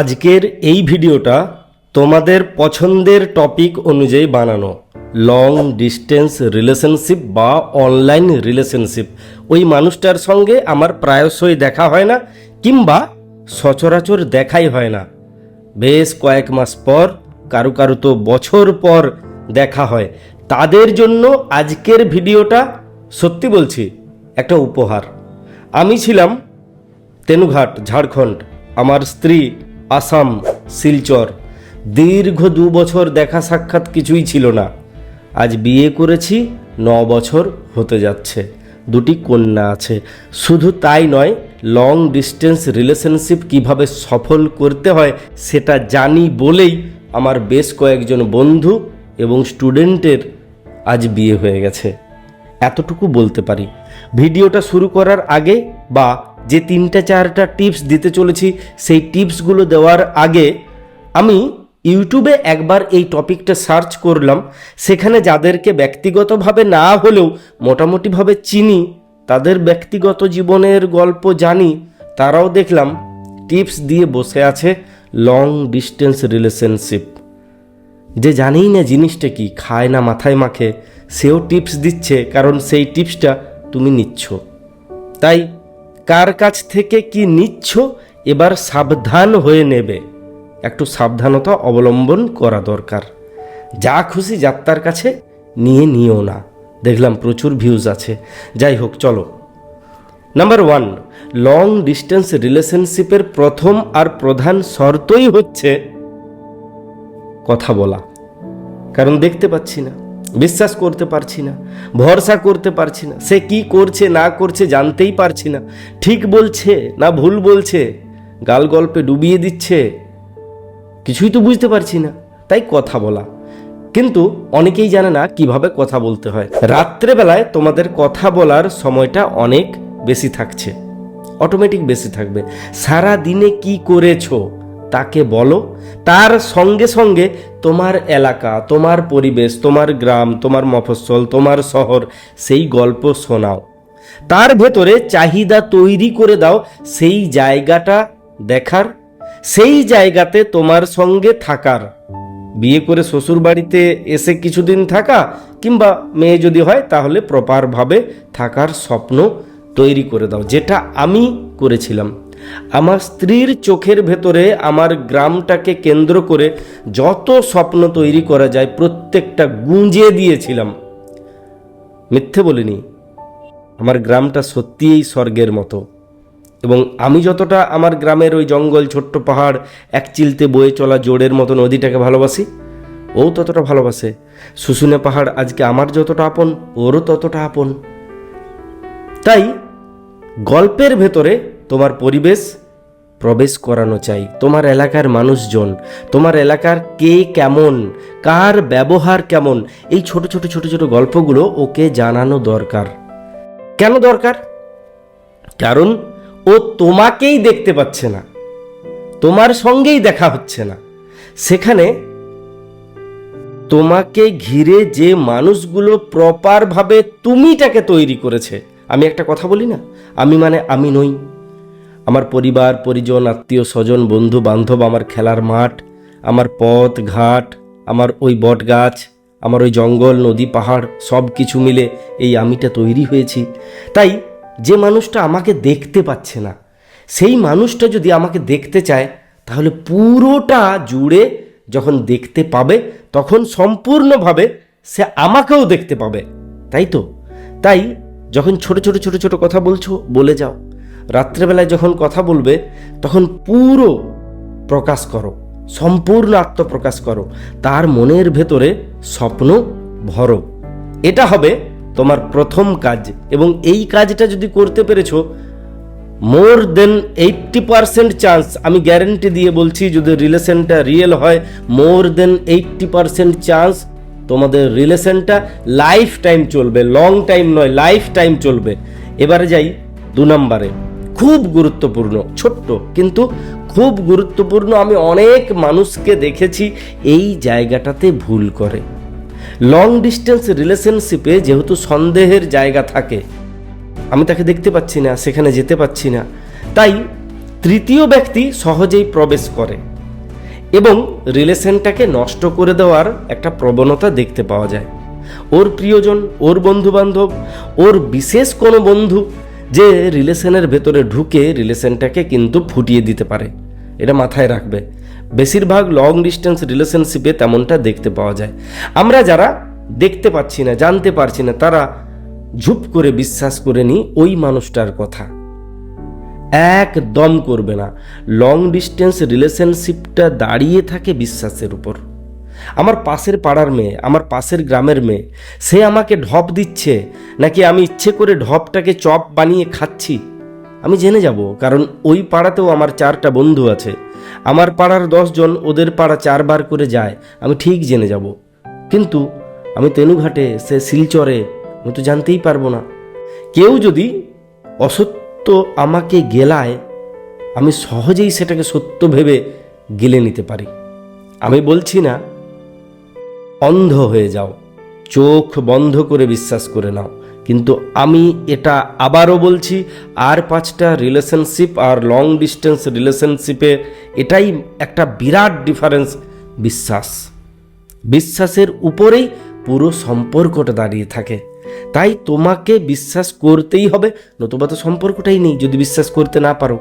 আজকের এই ভিডিওটা তোমাদের পছন্দের টপিক অনুযায়ী বানানো। লং ডিস্টেন্স রিলেশনশিপ বা অনলাইন রিলেশনশিপ। ওই মানুষটার সঙ্গে আমার প্রায়শই দেখা হয় না, কিংবা সচরাচর দেখাই হয় না। বেশ কয়েক মাস পর, কারও কারও তো বছর পর দেখা হয়। তাদের জন্য আজকের ভিডিওটা সত্যি বলছি, একটা উপহার। আমি ছিলাম তেনুঘাট, ঝাড়খণ্ড। আমার স্ত্রী আসাম, শিলচর। দীর্ঘ দু বছর দেখা সাক্ষাৎ কিছুই ছিল না। আজ বিয়ে করেছি, ন বছর হতে যাচ্ছে। দুটি কন্যা আছে। শুধু তাই নয় লং ডিস্টেন্স রিলেশনশিপ কীভাবে সফল করতে হয় সেটা জানি বলেই আমার বেশ কয়েকজন বন্ধু এবং স্টুডেন্টের আজ বিয়ে হয়ে গেছে। এতটুকু বলতে পারি। ভিডিওটা শুরু করার আগে বা যে তিনটা চারটা টিপস দিতে চলেছি, সেই টিপসগুলো দেওয়ার আগে আমি ইউটিউবে একবার এই টপিকটা সার্চ করলাম। সেখানে যাদেরকে ব্যক্তিগতভাবে না হলেও মোটামুটিভাবে চিনি, তাদের ব্যক্তিগত জীবনের গল্প জানি, তারাও দেখলাম টিপস দিয়ে বসে আছে লং ডিস্টেন্স রিলেশনশিপ। যে জানেই না জিনিসটা কি, খায় না মাথায় মাখে, সেও টিপস দিচ্ছে, কারণ সেই টিপসটা তুমি নিচ্ছ। তাই কার কাছ থেকে কি নিচ্ছ, এবার সাবধান হয়ে নেবে। একটু সাবধানতা অবলম্বন করা দরকার। যা খুশি যাত্রার কাছে নিয়ে নিও না। দেখলাম প্রচুর ভিউজ আছে। যাই হোক, চলো। নাম্বার ওয়ান লং ডিস্টেন্স রিলেশনশিপের প্রথম আর প্রধান শর্তই হচ্ছে কথা বলা। কারণ দেখতে পাচ্ছি না। বিশ্বাস করতে পারছি না, ভরসা করতে পারছি না, সে কি করছে, না করছে জানতেই পারছি না, ঠিক বলছে না ভুল বলছে, গাল গল্পে ডুবিয়ে দিচ্ছে, কিছুই তো বুঝতে পারছি না, তাই কথা বলা। কিন্তু অনেকেই জানে না কীভাবে কথা বলতে হয়। রাত্রেবেলায় তোমাদের কথা বলার সময়টা অনেক বেশি থাকছে অটোমেটিক বেশি থাকবে। সারা দিনে কি করেছ? তাকে বলো। তার সঙ্গে সঙ্গে তোমার এলাকা, তোমার পরিবেশ, তোমার গ্রাম, তোমার মফস্বল, তোমার শহর, সেই গল্প শোনাও। তার ভেতরে চাহিদা তৈরি করে দাও সেই জায়গাটা দেখার। সেই জায়গাতে তোমার সঙ্গে থাকার। বিয়ে করে শ্বশুর বাড়িতে এসে কিছুদিন থাকা কিংবা মেয়ে যদি হয়, তাহলে প্রপারভাবে থাকার স্বপ্ন তৈরি করে দাও, যেটা আমি করেছিলাম। আমার স্ত্রীর চোখের ভেতরে আমার গ্রামটাকে কেন্দ্র করে যত স্বপ্ন তৈরি করা যায়, প্রত্যেকটা গুঁজে দিয়েছিলাম। মিথ্যে বলিনি, আমার গ্রামটা সত্যিই স্বর্গের মতো। এবং আমি যতটা আমার গ্রামের ওই জঙ্গল, ছোট্ট পাহাড়, এক চিলতে বয়ে চলা জোড়ের মতো নদীটাকে ভালোবাসি, ও ততটা ভালোবাসে। শুশুনে পাহাড় আজকে আমার যতটা আপন, ওরও ততটা আপন। তাই গল্পের ভেতরে তোমার পরিবেশ প্রবেশ করানো চাই। তোমার এলাকার মানুষজন, তোমার এলাকার কে কেমন, কার ব্যবহার কেমন, এই ছোট ছোট ছোট ছোট গল্পগুলো ওকে জানানো দরকার। কেন দরকার? কারণ ও তোমাকেই দেখতে পাচ্ছে না, তোমার সঙ্গেই দেখা হচ্ছে না। সেখানে তোমাকে ঘিরে যে মানুষগুলো প্রপারভাবে তুমিটাকে তৈরি করেছে, আমি একটা কথা বলি না? আমি মানে আমি নই। আমার পরিবার, পরিজন, আত্মীয়, স্বজন, বন্ধু, বান্ধব, আমার খেলার মাঠ, আমার পথ, ঘাট, আমার ওই বট গাছ আমার ওই জঙ্গল, নদী, পাহাড় সব কিছু মিলে এই আমিটা তৈরি হয়েছি। তাই যে মানুষটা আমাকে দেখতে পাচ্ছে না, সেই মানুষটা যদি আমাকে দেখতে চায়, তাহলে পুরোটা জুড়ে যখন দেখতে পাবে, তখন সম্পূর্ণভাবে সে আমাকেও দেখতে পাবে। তাই তো? তাই যখন ছোট ছোট ছোট ছোট কথা বলছো, বলে যাও। রাত্রেবেলায় যখন কথা বলবে, তখন পুরো প্রকাশ করো, সম্পূর্ণ আত্মপ্রকাশ করো, তার মনের ভেতরে স্বপ্ন ভরো। এটা হবে তোমার প্রথম কাজ এবং এই কাজটা যদি করতে পেরেছ, more than eighty percent chance, আমি গ্যারেন্টি দিয়ে বলছি, যদি রিলেশনটা রিয়েল হয়, more than eighty percent chance তোমাদের রিলেশনটা লাইফ টাইম চলবে, লং টাইম নয় লাইফ টাইম চলবে। এবারে যাই দু নম্বরে। খুব গুরুত্বপূর্ণ, ছোট্ট, কিন্তু খুব গুরুত্বপূর্ণ আমি অনেক মানুষকে দেখেছি এই জায়গাটাতে ভুল করে। লং ডিস্টেন্স রিলেশনশিপে যেহেতু সন্দেহের জায়গা থাকে, আমি তাকে দেখতে পাচ্ছি না, সেখানে যেতে পাচ্ছি না। তাই তৃতীয় ব্যক্তি সহজেই প্রবেশ করে এবং রিলেশনটাকে নষ্ট করে দেওয়ার একটা প্রবণতা দেখতে পাওয়া যায়। ওর প্রিয়জন, ওর বন্ধুবান্ধব, ওর বিশেষ কোনো বন্ধু যে রিলেশনের ভেতরে ঢুকে রিলেশনটাকে কিন্তু ফুটিয়ে দিতে পারে। এটা মাথায় রাখবে। বেশিরভাগ লং ডিস্টেন্স রিলেশনশিপে তেমনটা দেখতে পাওয়া যায়। আমরা যারা দেখতে পাচ্ছি না, জানতে পারছি না, তারা ঝুপ করে বিশ্বাস করে নিই ওই মানুষটার কথা। একদম করবে না। লং ডিস্টেন্স রিলেশনশিপটা দাঁড়িয়ে থাকে বিশ্বাসের উপর। আমার পাশের পাড়ার মেয়ে, আমার পাশের গ্রামের মেয়ে, সে আমাকে ঢপ দিচ্ছে, নাকি আমি ইচ্ছে করে ঢপটাকে চপ বানিয়ে খাচ্ছি? আমি জেনে যাব, কারণ ওই পাড়াতেও আমার চারটা বন্ধু আছে। আমার পাড়ার দশজন ওদের পাড়া চারবার করে যায়, আমি ঠিক জেনে যাব। কিন্তু আমি তেনুঘাটে, সে শিলচরে, আমি তো জানতেই পারব না। কেউ যদি অসত্য আমাকে গেলায়, আমি সহজেই সেটাকে সত্য ভেবে গেলে নিতে পারি। আমি বলছি না অন্ধ হয়ে যাও। চোখ বন্ধ করে বিশ্বাস করে নাও। কিন্তু আমি এটা আবারও বলছি, আর পাঁচটা রিলেশনশিপ আর লং ডিস্টেন্স রিলেশনশিপে এটাই একটা বিরাট ডিফারেন্স বিশ্বাস। বিশ্বাসের উপরেই পুরো সম্পর্কটা দাঁড়িয়ে থাকে। তাই তোমাকে বিশ্বাস করতেই হবে, নতুবা তো সম্পর্কটাই নেই, যদি বিশ্বাস করতে না পারো।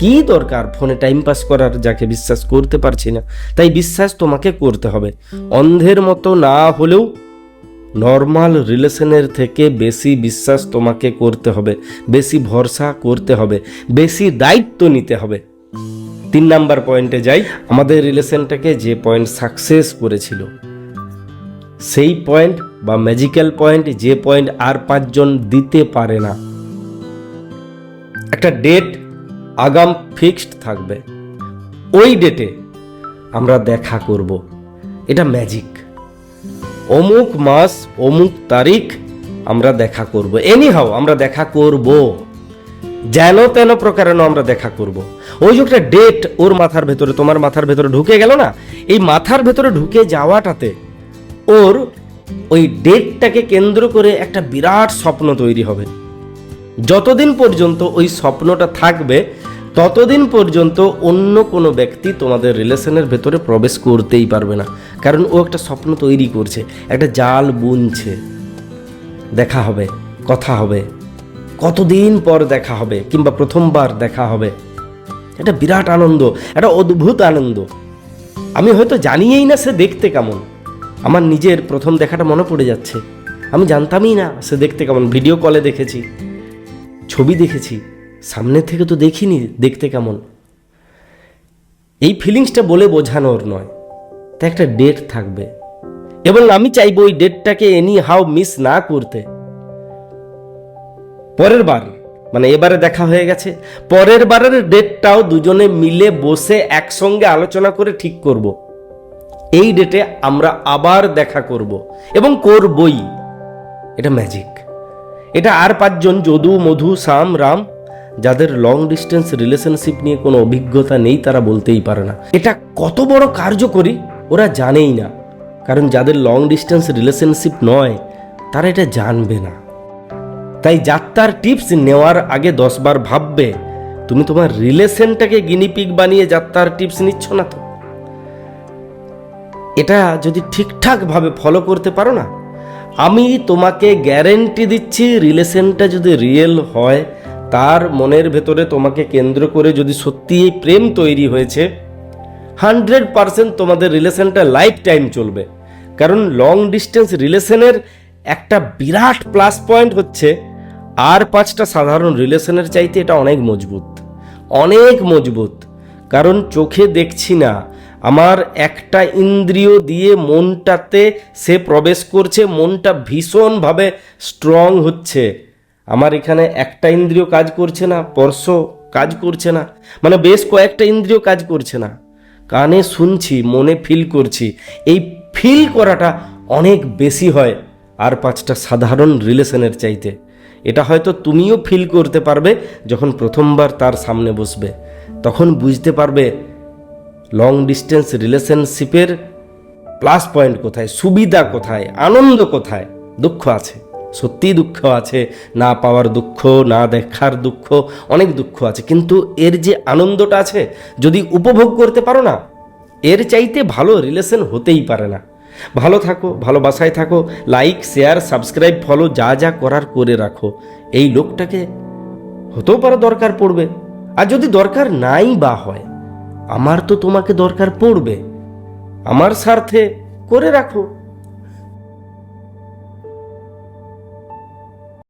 কি দরকার? ফোনে টাইম পাস করার যাকে বিশ্বাস করতে পারছি না। তাই বিশ্বাস তোমাকে করতে হবে। অন্ধের মতো না হলেও নর্মাল রিলেশনের থেকে বেশি বিশ্বাস তোমাকে করতে হবে। বেশি ভরসা করতে হবে। বেশি দায়িত্ব নিতে হবে। তিন নাম্বার পয়েন্টে যাই। আমাদের রিলেশনটাকে যে পয়েন্ট সাকসেস করেছিল, সেই পয়েন্ট বা ম্যাজিক্যাল পয়েন্ট যে পয়েন্ট আর পাঁচজন দিতে পারে না। একটা ডেট আগাম ফিক্সড থাকবে। ওই ডেটে আমরা দেখা করব। এটা ম্যাজিক। অমুক মাস, অমুক তারিখ আমরা দেখা করব। এনিহাও আমরা দেখা করব। যেন তেন প্রকারেণ আমরা দেখা করব। ওই যে একটা ডেট ওর মাথার ভেতরে, তোমার মাথার ভেতরে ঢুকে গেল না? এই মাথার ভেতরে ঢুকে যাওয়াটাতে ওর ওই ডেটটাকে কেন্দ্র করে একটা বিরাট স্বপ্ন তৈরি হবে। যতদিন পর্যন্ত ওই স্বপ্নটা থাকবে ততদিন পর্যন্ত অন্য কোনো ব্যক্তি তোমাদের রিলেশনের ভেতরে প্রবেশ করতেই পারবে না। কারণ ও একটা স্বপ্ন তৈরি করছে, একটা জাল বুনছে। দেখা হবে, কথা হবে। কতদিন পর দেখা হবে কিংবা প্রথমবার দেখা হবে, এটা বিরাট আনন্দ, একটা অদ্ভুত আনন্দ। আমি হয়তো জানিয়েই না সে দেখতে কেমন। আমার নিজের প্রথম দেখাটা মনে পড়ে যাচ্ছে। আমি জানতামই না সে দেখতে কেমন। ভিডিও কলে দেখেছি, ছবি দেখেছি। সামনে থেকে তো দেখিনি দেখতে কেমন। এই ফিলিংসটা বলে বোঝানোর নয়, তা একটা ডেট থাকবে। এবং আমি চাইব ওই ডেটটাকে এনি হাউ মিস না করতে। পরের বার মানে এবারে দেখা হয়ে গেছে, পরের বারের ডেটটাও দুজনে মিলে বসে একসঙ্গে আলোচনা করে ঠিক করব। এই ডেটে আমরা আবার দেখা করব, এবং করবই। এটা ম্যাজিক এটা আর পাঁচজন যদু, মধু, সাম, রাম যাদের লং ডিস্টেন্স রিলেশনশিপ নিয়ে কোনো অভিজ্ঞতা নেই, তারা বলতেই পারে না। এটা কত বড় কার্যকরী, ওরা জানেই না। কারণ যাদের লং ডিস্টেন্স রিলেশনশিপ নয়, তারা এটা জানবে না। তাই যাত্রার টিপস নেওয়ার আগে দশবার ভাববে, তুমি তোমার রিলেশনটাকে গিনিপিক বানিয়ে যাত্রার টিপস নিচ্ছ না তো? এটা যদি ঠিকঠাকভাবে ফলো করতে পারো না, আমি তোমাকে গ্যারেন্টি দিচ্ছি, রিলেশনটা যদি রিয়েল হয় তার মনের ভেতরে তোমাকে কেন্দ্র করে যদি সত্যি এই প্রেম তৈরি হয়েছে হান্ড্রেড পারসেন্ট তোমাদের রিলেশনটা লাইফ টাইম চলবে। কারণ লং ডিস্টেন্স রিলেশনের একটা বিরাট প্লাস পয়েন্ট হচ্ছে, আর পাঁচটা সাধারণ রিলেশনের চাইতে এটা অনেক মজবুত। অনেক মজবুত। কারণ চোখে দেখছি না, আমার একটা ইন্দ্রিয় দিয়ে মনটাতে সে প্রবেশ করছে, মনটা ভীষণভাবে স্ট্রং হচ্ছে। আমার এখানে একটা ইন্দ্রিয় কাজ করছে না স্পর্শ কাজ করছে না মানে বেশ কয়েকটা ইন্দ্রিয় কাজ করছে না। কানে শুনছি, মনে ফিল করছি। এই ফিল করাটা অনেক বেশি হয় আর পাঁচটা সাধারণ রিলেশনের চাইতে। এটা হয়তো তুমিও ফিল করতে পারবে যখন প্রথমবার তার সামনে বসবে। তখন বুঝতে পারবে লং ডিস্টেন্স রিলেশনশিপের প্লাস পয়েন্ট কোথায়, সুবিধা কোথায়, আনন্দ কোথায়, দুঃখ আছে। সত্যিই দুঃখ আছে, না পাওয়ার দুঃখ, না দেখার দুঃখ, অনেক দুঃখ আছে। কিন্তু এর যে আনন্দটা আছে, যদি উপভোগ করতে পারো না, এর চাইতে ভালো রিলেশন হতেই পারে না। ভালো থাকো ভালোবাসায় থাকো লাইক শেয়ার সাবস্ক্রাইব ফলো যা যা করার করে রাখো। এই লোকটাকে হতেও পারে দরকার পড়বে। আর যদি দরকার নাই বা হয়, আমার তো তোমাকে দরকার পড়বে। আমার স্বার্থে করে রাখো।